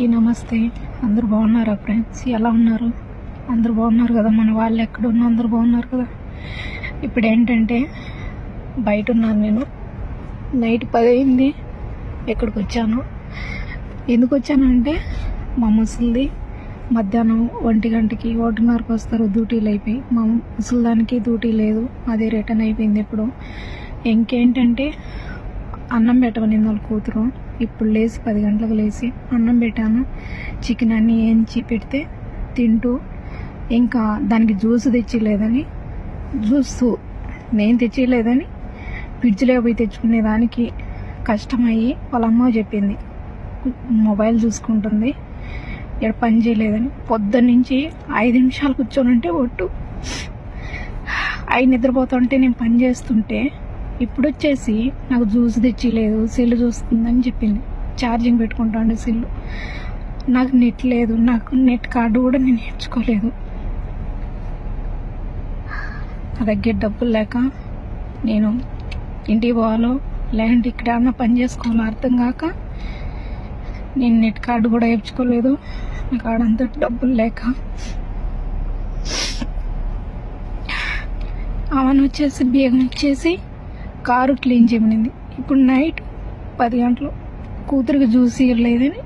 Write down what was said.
అందరికీ నమస్తే. అందరు బాగున్నారా ఫ్రెండ్స్? ఎలా ఉన్నారు? అందరూ బాగున్నారు కదా? మన వాళ్ళు ఎక్కడున్నా అందరు బాగున్నారు కదా? ఇప్పుడు ఏంటంటే బయట ఉన్నాను నేను. నైట్ పది అయింది ఎక్కడికి వచ్చాను? ఎందుకు వచ్చానంటే మా ముసలిది మధ్యాహ్నం ఒంటి గంటకి ఒకటిన్నరకు వస్తారు. డ్యూటీలు అయిపోయి. మా ముసలిదానికి డ్యూటీ లేదు. అదే రిటర్న్ అయిపోయింది ఇప్పుడు ఇంకేంటంటే అన్నం పెట్టమనింది వాళ్ళ కూతురు. ఇప్పుడు లేచి పది గంటలకు లేచి అన్నం పెట్టాను. చికెన్ అన్ని వేయించి పెడితే తింటూ ఇంకా దానికి జ్యూస్ తెచ్చిలేదని జ్యూస్ నేను తెచ్చిలేదని ఫ్రిడ్జ్లో పోయి తెచ్చుకునే దానికి కష్టమయ్యి వాళ్ళ అమ్మ చెప్పింది. మొబైల్ చూసుకుంటుంది. ఇక్కడ పని చేయలేదని పొద్దున్న నుంచి ఐదు నిమిషాలు కూర్చొని ఉంటే ఒట్టు. అయి నిద్రపోతుంటే నేను పని చేస్తుంటే ఇప్పుడు వచ్చేసి నాకు జ్యూస్ తెచ్చిలేదు సెల్ చూస్తుందని చెప్పింది. ఛార్జింగ్ పెట్టుకుంటాండే సెల్లు. నాకు నెట్ లేదు నాకు నెట్ కార్డు కూడా నేను నేర్చుకోలేదు. నా దగ్గర డబ్బులు లేక నేను ఇంటికి పోవాలో లేదంటే ఇక్కడ ఏమన్నా పని చేసుకోవాలో అర్థం కాక నేను నెట్ కార్డు కూడా వేయించుకోలేదు నా కాడంతా డబ్బులు లేక. అవన్నీ వచ్చేసి బేగం వచ్చేసి కారు క్లీన్ చేయమనింది. ఇప్పుడు నైట్ పది గంటలు కూతురికి జ్యూస్ ఇవ్వలేదని